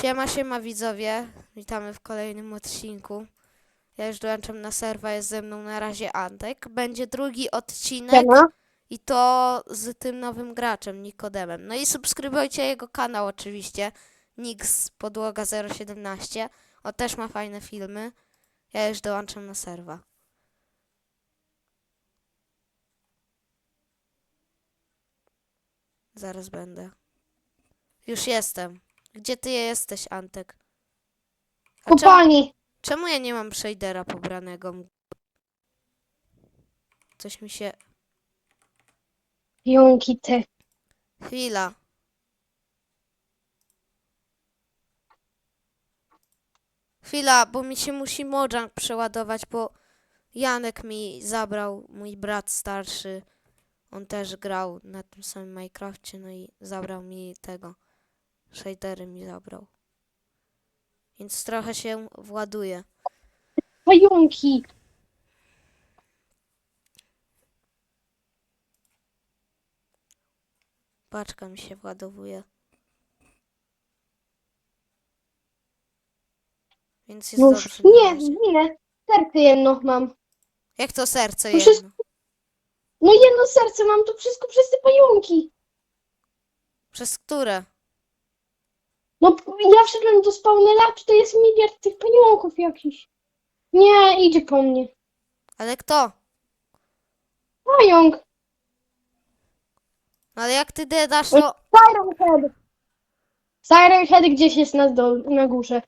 Siema, siema widzowie. Witamy w kolejnym odcinku. Ja już dołączam na serwa, jest ze mną na razie Antek. Będzie drugi odcinek Siema. i to z tym nowym graczem, Nikodemem. No i subskrybujcie jego kanał oczywiście. Nix Podłoga 017. On też ma fajne filmy. Ja już dołączam na serwa. Zaraz będę. Już jestem. Gdzie ty jesteś, Antek? A czemu, Kopalni. czemu ja nie mam shadera pobranego? Coś mi się... Jąki te. Chwila. Chwila, bo mi się musi Mojang przeładować, bo Janek mi zabrał, mój brat starszy. On też grał na tym samym Minecrafcie, no i zabrał mi tego. Shadery mi zabrał. Więc trochę się właduje. Pająki. Paczka mi się władowuje. Więc jest Już. dobrze. na Nie, razie. nie. Serce jedno mam. Jak to serce jedno? No jedno serce mam, to wszystko przez te pająki. Przez które? No ja wszedłem do spawnera, to jest miliard tych pająków jakichś. Nie, idzie po mnie. Ale kto? Pająk. Ale jak ty dedasz, to... Siren Head. Siren Head gdzieś jest na, dole, na górze.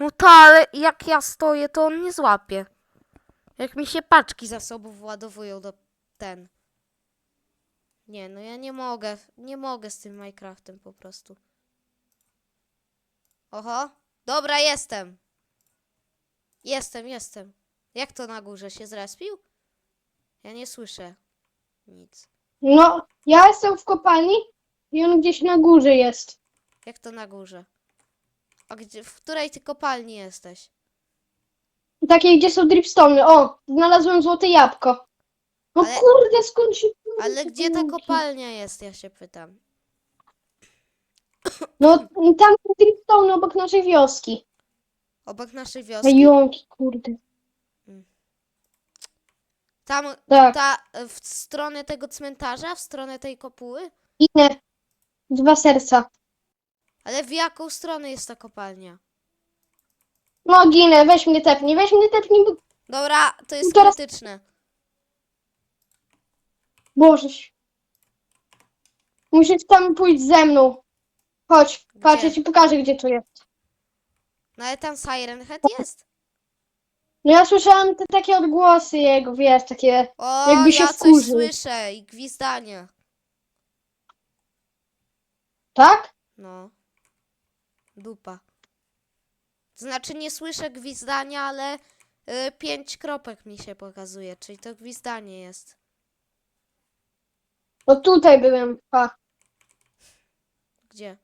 No to, ale jak ja stoję, to on nie złapie. Jak mi się paczki zasobów władowują do ten. Nie, no ja nie mogę. Nie mogę z tym Minecraftem po prostu. Oho. Dobra, jestem. Jestem, jestem. Jak to na górze się zrespił? Ja nie słyszę nic. No, ja jestem w kopalni i on gdzieś na górze jest. Jak to na górze? A gdzie, w której ty kopalni jesteś? Takie, gdzie są dripstone. O, znalazłem złote jabłko. No Ale- kurde, skąd się... Ale gdzie ta kopalnia jest, ja się pytam. No, tam dripstone obok naszej wioski. Obok naszej wioski. Pająki, kurde. Tam, Tak, ta, w stronę tego cmentarza, w stronę tej kopuły? inne. Dwa serca. Ale w jaką stronę jest ta kopalnia? No, ginę, weź mnie tepnij, weź mnie tepnij, bo... Dobra, to jest Teraz- krytyczne. Boże. Musisz tam pójść ze mną. Chodź, patrz, ja ci pokażę, gdzie to jest. No ale tam Siren Head jest. No ja słyszałam te takie odgłosy jego, wiesz, takie... O, Jakby się ja coś wkurzył. słyszę i gwizdanie. Tak? No. Dupa. To znaczy nie słyszę gwizdania, ale y, pięć kropek mi się pokazuje, czyli to gwizdanie jest. No tutaj byłem, pa. Gdzie?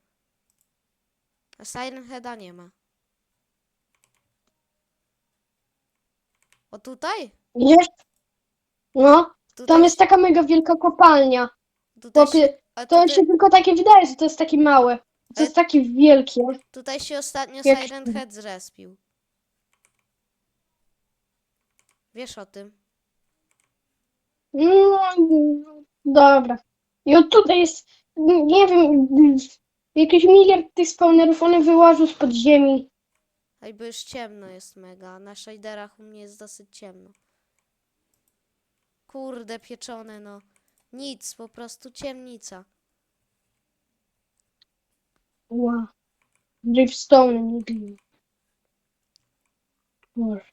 A Siren Heada nie ma. O tutaj? Widzisz? No, tutaj tam jest taka mega wielka kopalnia. tutaj się, a to tutaj, się tylko takie wydaje, że to jest takie małe. To jest takie wielkie. tutaj się ostatnio Jak- Siren Head zrespił. Wiesz o tym? No, dobra. I od tutaj jest, nie wiem, jakiś miliard tych spawnerów, one wyłażą spod ziemi. A bo już ciemno jest mega. Na shaderach u mnie jest dosyć ciemno. Kurde, pieczone no. Nic, po prostu ciemnica. Wow. Drifstone nigdy. Boże.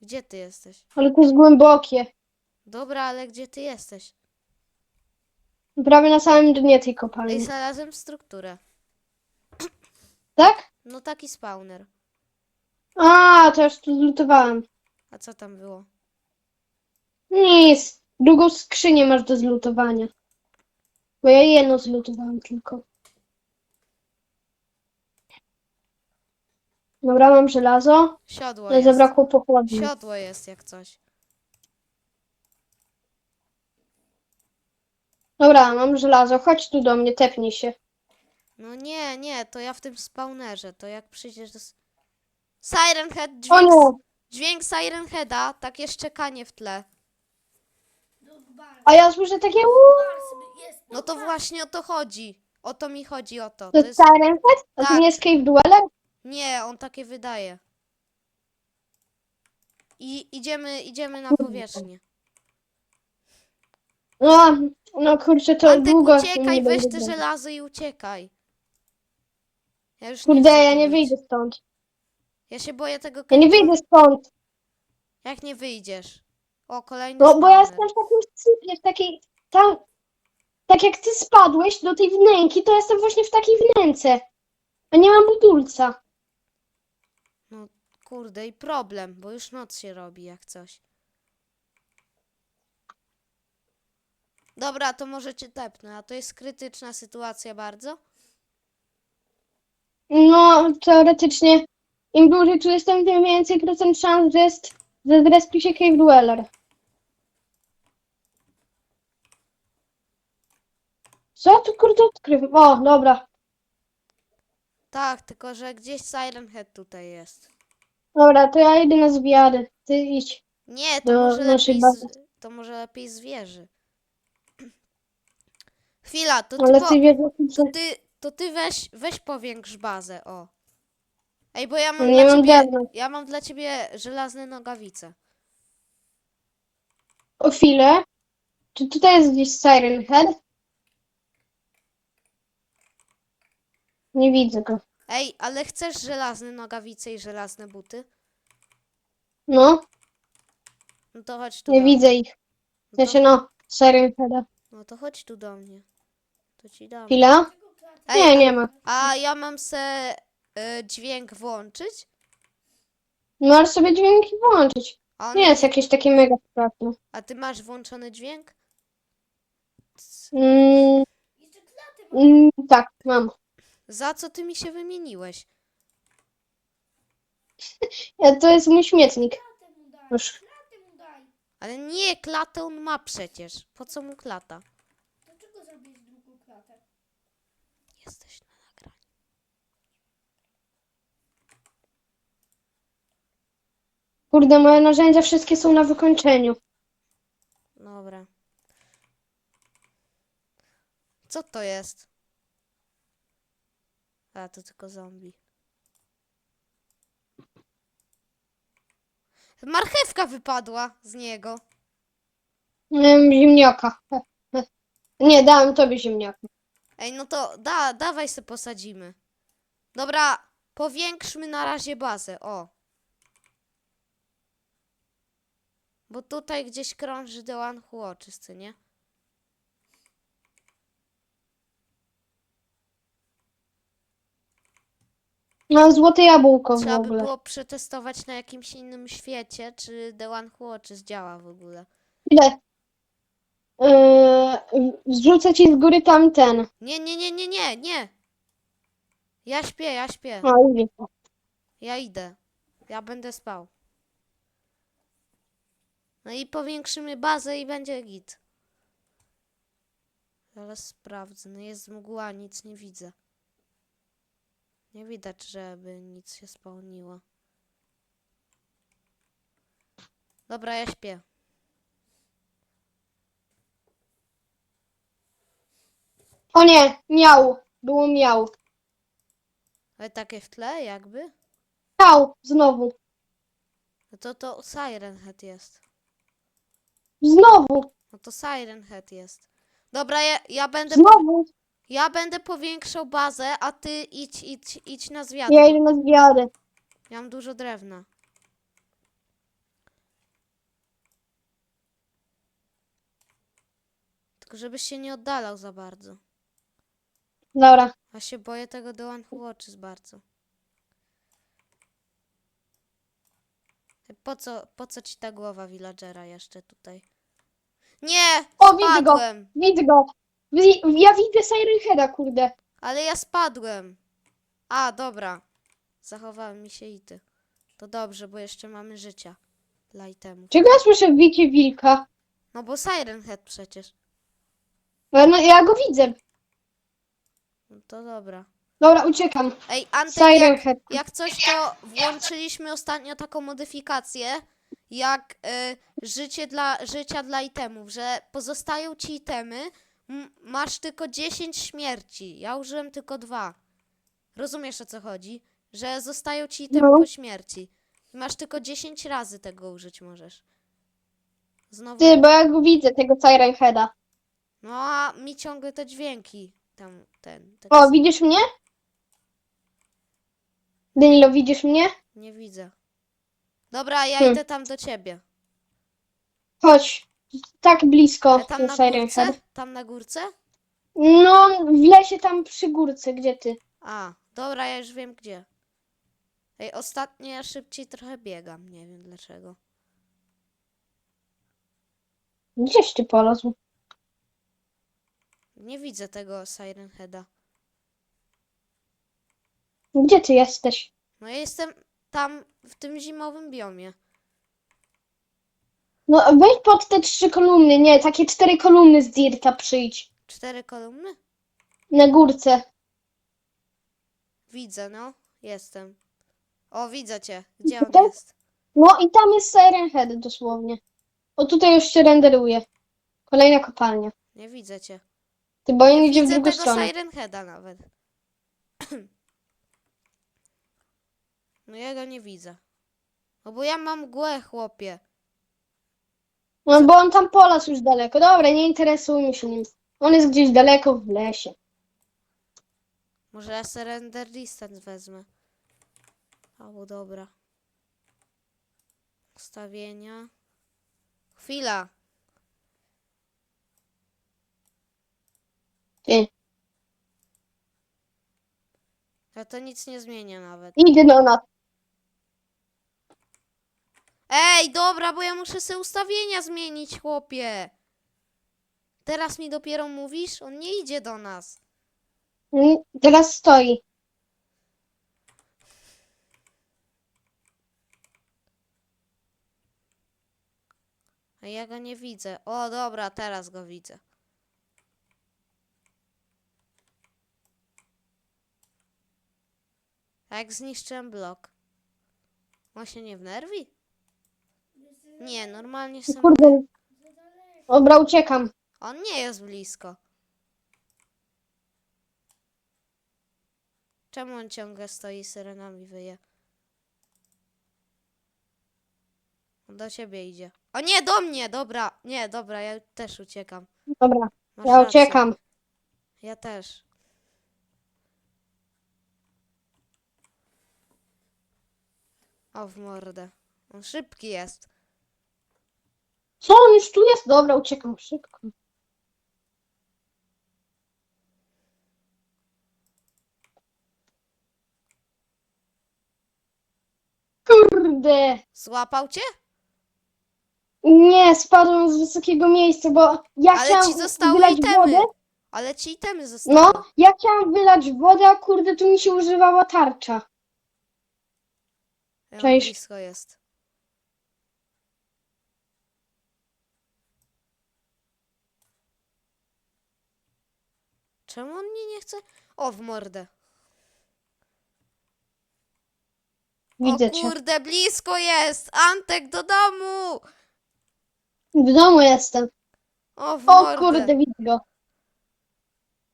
Gdzie ty jesteś? Ale to jest głębokie. Dobra, ale gdzie ty jesteś? Prawie na samym dnie tej Ej, kopalni. znalazłem strukturę. Tak? No taki spawner. A, to już tu zlutowałem. A co tam było? Nic. Drugą skrzynię masz do zlutowania. Bo ja jedną zlutowałem tylko. Dobra, mam żelazo. Siodło Ale jest. zabrakło pochłodni. Siodło jest jak coś. Dobra, mam żelazo. Chodź tu do mnie, tepnij się. No nie, nie, to ja w tym spawnerze, to jak przyjdziesz do... s- Siren Head, O dźwięk, nie, dźwięk Siren Heada, takie szczekanie w tle. a ja słyszę takie uuu, No to właśnie o to chodzi. O to mi chodzi, o to. to To jest... Siren Head? A to Tak. nie jest Cave Dweller? Nie, on takie wydaje. I idziemy, idziemy na powierzchnię. No, no kurczę, to Antek, długo uciekaj, weź te żelazo i uciekaj. Ja już Kurde, chcę ja nie wyjdę stąd. Ja się boję tego Ja nie wyjdę stąd. Jak nie wyjdziesz? O, kolejny No, bo ja jestem w takim sypie, w takiej, tam, tak jak ty spadłeś do tej wnęki, to jestem właśnie w takiej wnęce. A nie mam budulca. Kurde, i problem, bo już noc się robi jak coś. Dobra, to może cię tepnę, a to jest krytyczna sytuacja bardzo. No, teoretycznie, im dłużej tu jestem, tym więcej procent szans, że jest, że zrespi się Cave Dweller. Co tu kurde odkrywam? O, dobra. Tak, tylko że gdzieś Siren Head tutaj jest. Dobra, to ja idę na zwiady. Ty idź. Nie, to Do może naszej lepiej, bazy. z, to może lepiej zwierzy. Chwila, to ty, Ale po, ty wiesz, to ty, to ty weź, weź powiększ bazę, o. Ej, bo ja mam nie dla mam ciebie, ja mam dla ciebie żelazne nogawice. O chwilę. Czy tutaj jest gdzieś Siren Head? Nie widzę go. Ej, ale chcesz żelazne nogawice i żelazne buty? No, No to chodź tu nie do widzę ich. Znaczy no, Siren Heada. no to chodź tu do mnie. To ci dam. Chwila. Ej, Nie, nie ma. a ja mam se y, dźwięk włączyć? Możesz sobie dźwięki włączyć. A, on, Nie jest jakieś takie mega sprawne. a ty masz włączony dźwięk? Mm, mm, tak, mam. Za co ty mi się wymieniłeś? Ja, to jest mój śmietnik. Już. Ale nie, klatę on ma przecież. Po co mu klata? Dlaczego zrobić drugą klatę? Jesteś na nagraniu. Kurde, moje narzędzia wszystkie są na wykończeniu. Dobra. Co to jest? A, to tylko zombie. Marchewka wypadła z niego. Miałem ziemniaka. Nie, dałem tobie ziemniaka. Ej, no to da, dawaj se posadzimy. Dobra, powiększmy na razie bazę, o. Bo tutaj gdzieś krąży The One Who Watches, co nie? Mam złote jabłko w Trzeba by ogóle. było przetestować na jakimś innym świecie, czy The One Who Watches działa w ogóle. Ile? Yy, zrzucę ci z góry tamten. Nie, nie, nie, nie, nie, nie. Ja śpię, ja śpię. O, idzie. Ja idę. Ja będę spał. No i powiększymy bazę i będzie git. Ale sprawdzę. No jest mgła, nic nie widzę. Nie widać, żeby nic się spełniło. Dobra, ja śpię. O nie, miał. Było miał. Ale takie w tle jakby? Miał, znowu. No to to Siren Head jest. Znowu. No to Siren Head jest. Dobra, ja, ja będę Znowu. Ja będę powiększał bazę, a ty idź, idź, idź na zwiat. Ja idę na zwiady. Ja mam dużo drewna. Tylko żebyś się nie oddalał za bardzo. Dobra. A się boję tego The One Who Watches bardzo. Po co, po co ci ta głowa villagera jeszcze tutaj? Nie! O, widzę go. Spadłem! Widzę go. Wi- Ja widzę Siren Heada, kurde. Ale ja spadłem. A, dobra. Zachowałem mi się i ty. To dobrze, bo jeszcze mamy życia. Dla itemu. Czego ja słyszę bicie wilka? No bo Siren Head przecież. No, no, ja go widzę. No to dobra. Dobra, uciekam. Ej, Antek, Siren jak, Head. jak coś, to włączyliśmy ostatnio taką modyfikację, jak y, życie dla, życia dla itemów, że pozostają ci itemy, m- masz tylko 10 śmierci. Ja użyłem tylko dwa. Rozumiesz o co chodzi? Że zostają ci itemy No. po śmierci. Masz tylko 10 razy tego użyć możesz. Znowu. Ty, bo ja go widzę, tego Siren Heada. No a mi ciągle te dźwięki tam ten. tak O, widzisz mnie? Danilo, widzisz mnie? Nie widzę. Dobra, ja Hmm. idę tam do ciebie. Chodź. Tak blisko, Ale tam na Siren Head. górce? Tam na górce? No, w lesie tam przy górce, gdzie ty? A, dobra, ja już wiem gdzie. Ej, ostatnio ja szybciej trochę biegam, nie wiem dlaczego. Gdzieś ty polazł? Nie widzę tego Siren Heada. Gdzie ty jesteś? No ja jestem tam w tym zimowym biomie. No, wejdź pod te trzy kolumny, nie, takie cztery kolumny z Dirta przyjdź. Cztery kolumny? Na górce. Widzę, no. Jestem. O, widzę cię. Gdzie on Tutaj? jest? No i tam jest Siren Head dosłownie. O, tutaj już się renderuje. Kolejna kopalnia. Nie widzę cię. Ty, bo Nie idzie w widzę drugą tego stronę. Siren Heada nawet. No ja go nie widzę. No bo ja mam mgłę, chłopie. No, bo on tam polazł już daleko. Dobra, nie interesujmy się nim. On jest gdzieś daleko w lesie. Może ja surrender distance wezmę. Albo dobra. Ustawienia. Chwila. Ty. Ja to nic nie zmienia nawet. Idę do nas. Ej, dobra, bo ja muszę sobie ustawienia zmienić, chłopie. Teraz mi dopiero mówisz? On nie idzie do nas. Mm, Teraz stoi. A ja go nie widzę. O, dobra, teraz go widzę. A jak zniszczyłem blok? On się nie wnerwi? Nie, normalnie się... Kurde. Dobra, uciekam. On nie jest blisko. Czemu on ciągle stoi syrenami wyje? On do ciebie idzie. O nie, do mnie! Dobra, nie, dobra, ja też uciekam. Dobra, Masz ja rację. uciekam. Ja też. O, w mordę. On szybki jest. Co, on już tu jest? Dobra, uciekam szybko. Kurde. Złapał cię? Nie, spadłem z wysokiego miejsca, bo ja Ale chciałam ci zostały wylać itemy. wodę. Ale ci itemy zostały. No, ja chciałam wylać wodę, a kurde, tu mi się używała tarcza. Ja Cześć. blisko jest. Czemu on mnie nie chce? O, w mordę. Widzę o cię. kurde, blisko jest! Antek, do domu! W domu jestem. O, w O mordę. kurde, widzę go.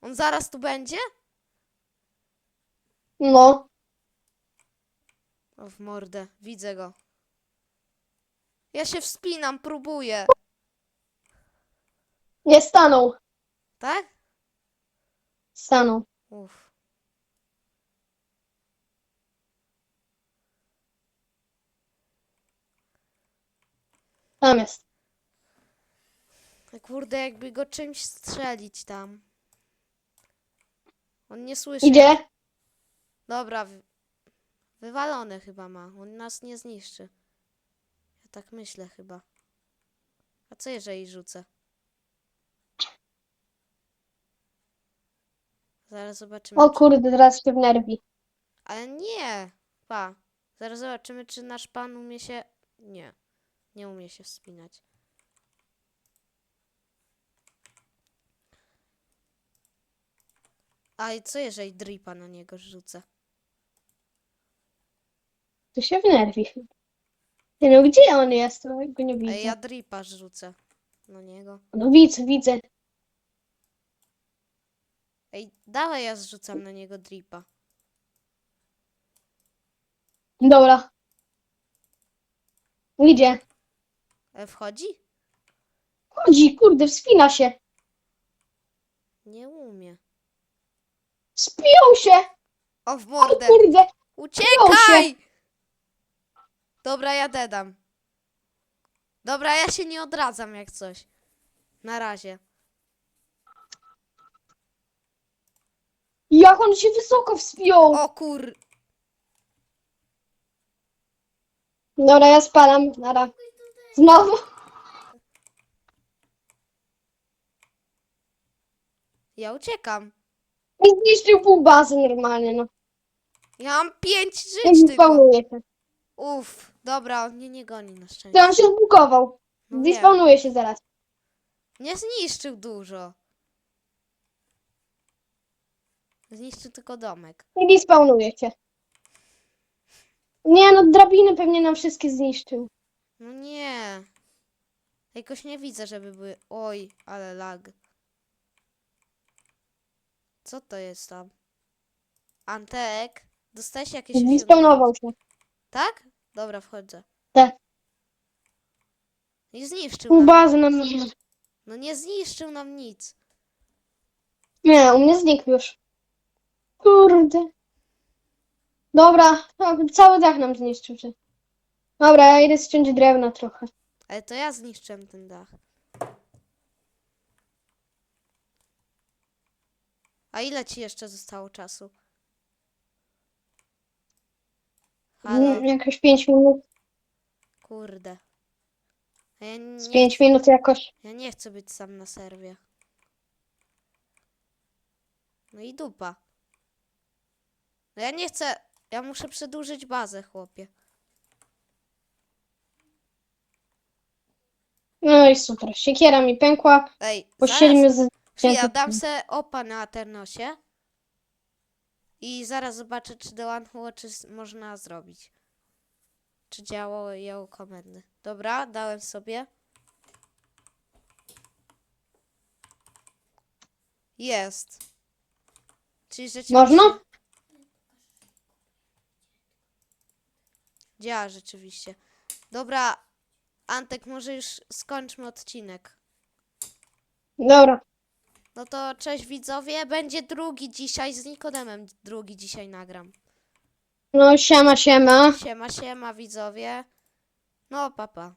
On zaraz tu będzie? No, O, w mordę. Widzę go. Ja się wspinam, próbuję. nie stanął. Tak? Stanął. Uff. Tam jest. Kurde, jakby go czymś strzelić tam. On nie słyszy. Idzie. Dobra. Wywalone chyba ma. On nas nie zniszczy. Ja tak myślę chyba. A co jeżeli rzucę? Zaraz zobaczymy. O czy- kurde, teraz się wnerwi. Ale nie! Pa. Zaraz zobaczymy, czy nasz pan umie się... Nie. Nie umie się wspinać. A i co jeżeli dripa na niego rzucę? To się wnerwi. Nie no, gdzie on jest? No, go nie widzę. Ej, ja dripa rzucę na niego. No widzę, widzę. Ej, dawaj ja zrzucam na niego dripa. Dobra. Gdzie? E, wchodzi? Chodzi, kurde, wspina się. Nie umie. Spiął się! O, w O mordę! kurde! Uciekaj! Dobra, ja dedam. Dobra, ja się nie odradzam jak coś. Na razie. Jak on się wysoko wspiął! O kur... Dobra, ja spalam. Nara. Znowu. Ja uciekam. I zniszczył pół bazy normalnie, no. Ja mam pięć żyć tylko. się. Uff, dobra, on mnie nie goni na szczęście. To on się zbugował. No wiem. Się zaraz. Nie zniszczył dużo. Zniszczył tylko domek. I spawnuje się. Nie no, drabiny pewnie nam wszystkie zniszczył. No nie. Jakoś nie widzę, żeby były... Oj, ale lag. Co to jest tam? Antek? Dostałeś jakieś spawnował się. Tak? Dobra, wchodzę. Tak. Nie zniszczył nam. bazy nam... No nie zniszczył nam nic. Nie, u mnie znikł już. Kurde. Dobra, cały dach nam zniszczył. Dobra, ja idę ściąć drewna trochę. Ale to ja zniszczyłem ten dach. A ile ci jeszcze zostało czasu? Halo, Mm, Jakieś 5 minut. kurde. A ja Z nie, 5 minut jakoś. ja nie chcę być sam na serwie. No i dupa. No ja nie chcę. Ja muszę przedłużyć bazę, chłopie. No i super. Siekiera mi pękła. Ej, zaraz, 7 z... chwila, dam se opa na Aternosie. I zaraz zobaczę, czy do One Watches można zrobić. Czy działały ją komendy. Dobra, dałem sobie. Jest. Czyli rzeczywiście... Można? Działa rzeczywiście. Dobra, Antek, może już skończmy odcinek. Dobra. No to cześć widzowie, będzie drugi dzisiaj, z Nikodemem drugi dzisiaj nagram. No siema, siema. Siema, siema widzowie. No, papa.